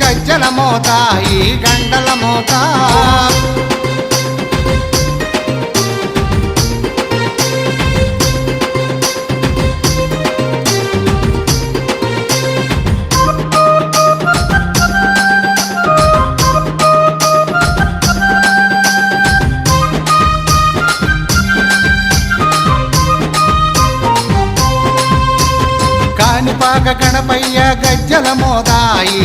గజ్జల మోత ఈ గండల మోత. కానిపాక గణపయ్య గజ్జల మోదాయి